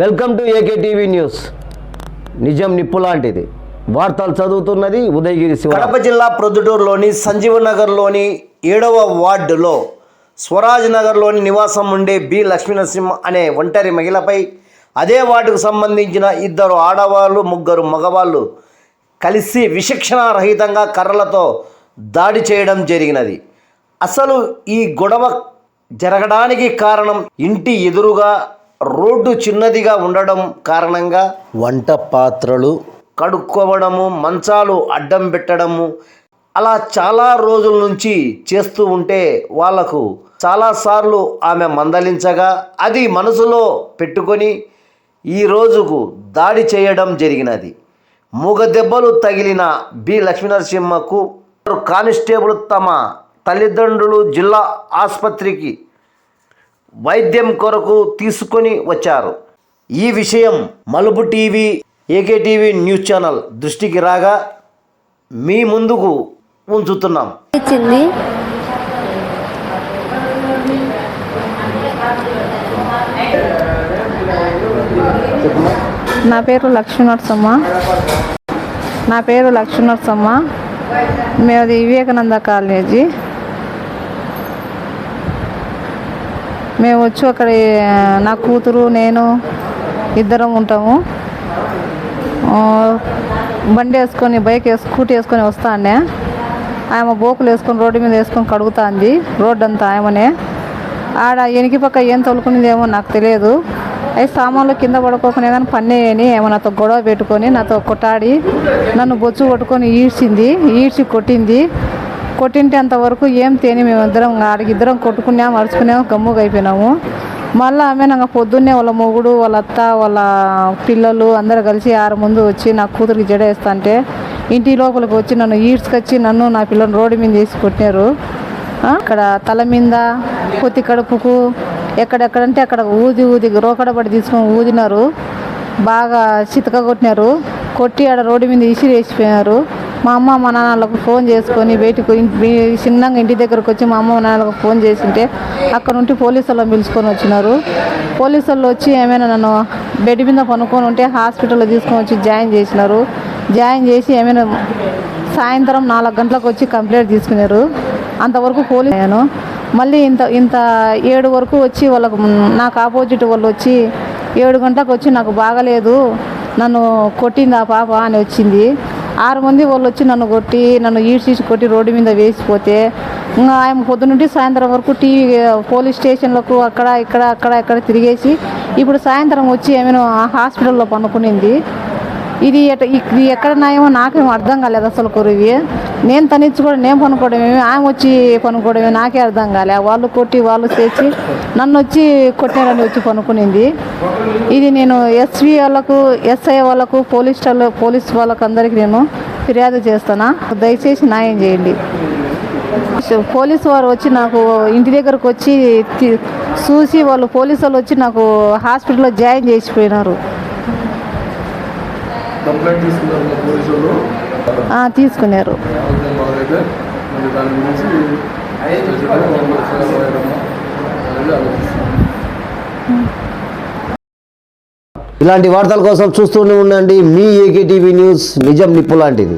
Welcome to AK TV news. నిజం నిప్పు లాంటిది. వార్తలు చదువుతున్నది ఉదయగిరి శివ కడప జిల్లా ప్రొద్దుటూరులోని సంజీవ నగర్లోని ఏడవ వార్డులో స్వరాజ్ నగర్లోని నివాసం ఉండే బి లక్ష్మీనరసింహ అనే ఒంటరి మహిళపై అదే వార్డుకు సంబంధించిన ఇద్దరు ఆడవాళ్ళు ముగ్గురు మగవాళ్ళు కలిసి విచక్షణారహితంగా కర్రలతో దాడి చేయడం జరిగినది. అసలు ఈ గొడవ జరగడానికి కారణం ఇంటి ఎదురుగా రోడ్డు చిన్నదిగా ఉండడం కారణంగా వంట పాత్రలు కడుక్కోవడము మంచాలు అడ్డం పెట్టడము అలా చాలా రోజుల నుంచి చేస్తూ ఉంటే వాళ్ళకు చాలాసార్లు ఆమె మందలించగా అది మనసులో పెట్టుకొని ఈ రోజుకు దాడి చేయడం జరిగినది. మూగ దెబ్బలు తగిలిన బి. లక్ష్మీనరసింహకు కానిస్టేబుల్ తమ తల్లిదండ్రులు జిల్లా ఆసుపత్రికి వైద్యం కొరకు తీసుకొని వచ్చారు. ఈ విషయం మలుపు TV AK TV news channel దృష్టికి రాగా మీ ముందుకు ఉంచుతున్నాం. ఇచ్చింది నా పేరు లక్ష్మీనరసమ్మ. నా పేరు లక్ష్మీనరసమ్మ. మేది వివేకానంద కాలేజీ. మేము వచ్చి అక్కడ నా కూతురు నేను ఇద్దరం ఉంటాము. బండి వేసుకొని బైక్ వేసు స్కూటీ వేసుకొని వస్తానే ఆమె బోకులు వేసుకొని రోడ్డు మీద వేసుకొని కడుగుతాంది. రోడ్డు అంతా ఆమెనే. ఆడ ఎనికి పక్క ఏం తొలుకునేదేమో నాకు తెలియదు. అవి సామాన్లు కింద పడుకోకుండా కానీ పన్నేయని ఏమో నాతో గొడవ పెట్టుకొని నాతో కొట్టాడి నన్ను బొచ్చు కొట్టుకొని ఈడ్చింది ఈడ్చి కొట్టింది. కొట్టింటే అంతవరకు ఏం తేని మేమిద్దరం ఆడికి ఇద్దరం కొట్టుకున్నాము అరుచుకున్నాము గమ్ముగా అయిపోయినాము మళ్ళీ ఆమె నాకు పొద్దున్నే వాళ్ళ మొగుడు వాళ్ళ అత్త వాళ్ళ పిల్లలు అందరూ కలిసి ఆరు ముందు వచ్చి నా కూతురికి జడ వేస్తా అంటే ఇంటి లోపలికి వచ్చి నన్ను ఈడ్చుకొచ్చి నన్ను నా పిల్లలు రోడ్డు మీద వేసి కొట్టినారు. అక్కడ తల మీద పొత్తి కడుపుకు ఎక్కడెక్కడంటే అక్కడ ఊది ఊది రోకడబడి తీసుకొని ఊదినారు. బాగా చితక కొట్టినారు. కొట్టి ఆడ రోడ్డు మీద ఇసిరి వేసిపోయినారు మా అమ్మ మా నాన్నలకు ఫోన్ చేసుకొని బయటకు మీ- చిన్నగా ఇంటి దగ్గరకు వచ్చి మా అమ్మ మా నాన్నలకు ఫోన్ చేసింటే అక్కడ నుండి పోలీసు వాళ్ళని పిలుచుకొని వచ్చినారు. పోలీసు వాళ్ళు వచ్చి ఏమైనా నన్ను బెడ్ మీద పనుకొని ఉంటే హాస్పిటల్లో తీసుకొని వచ్చి జాయిన్ చేసినారు. జాయిన్ చేసి ఏమైనా సాయంత్రం నాలుగు గంటలకు వచ్చి కంప్లైంట్ తీసుకున్నారు. అంతవరకు పోలీస్ అయ్యాను మళ్ళీ ఇంత ఇంత ఏడు వరకు వచ్చి వాళ్ళకు నాకు ఆపోజిట్ వాళ్ళు వచ్చి ఏడు గంటలకు వచ్చి నాకు బాగలేదు. నన్ను కొట్టింది ఆ పాప అని వచ్చింది. ఆరు మంది వాళ్ళు వచ్చి నన్ను కొట్టి నన్ను ఈడ్చి కొట్టి రోడ్డు మీద వేసిపోతే ఇంకా ఆయన పొద్దునుండి సాయంత్రం వరకు టీవీ పోలీస్ స్టేషన్లకు అక్కడ ఇక్కడ అక్కడ ఇక్కడ తిరిగేసి ఇప్పుడు సాయంత్రం వచ్చి ఏమైనా హాస్పిటల్లో పనుకునింది. ఇది ఇది ఎక్కడ న్యాయమో నాకేం అర్థం కాలేదు అసలు కురివి. నేను తనిచ్చుకోవడం నేను పనుకోవడమేమి? ఆమె వచ్చి పనుకోవడమే? నాకే అర్థం కాలే. వాళ్ళు కొట్టి వాళ్ళు చేసి నన్ను వచ్చి కొట్టినారని వచ్చి పనుకునింది. ఇది నేను ఎస్వి వాళ్ళకు ఎస్ఐ వాళ్ళకు పోలీస్ పోలీస్ వాళ్ళకు అందరికీ నేను ఫిర్యాదు చేస్తానా దయచేసి న్యాయం చేయండి. పోలీసు వారు వచ్చి నాకు ఇంటి దగ్గరకు వచ్చి చూసి వాళ్ళు పోలీసు వాళ్ళు వచ్చి నాకు హాస్పిటల్లో జాయిన్ చేసిపోయినారు కంప్లైంట్ తీసుకున్నారు దాని గురించి ఇలాంటి వార్తల కోసం చూస్తూనే ఉండండి. మీ ఏకే టీవీ న్యూస్ నిజం నిప్పు లాంటిది.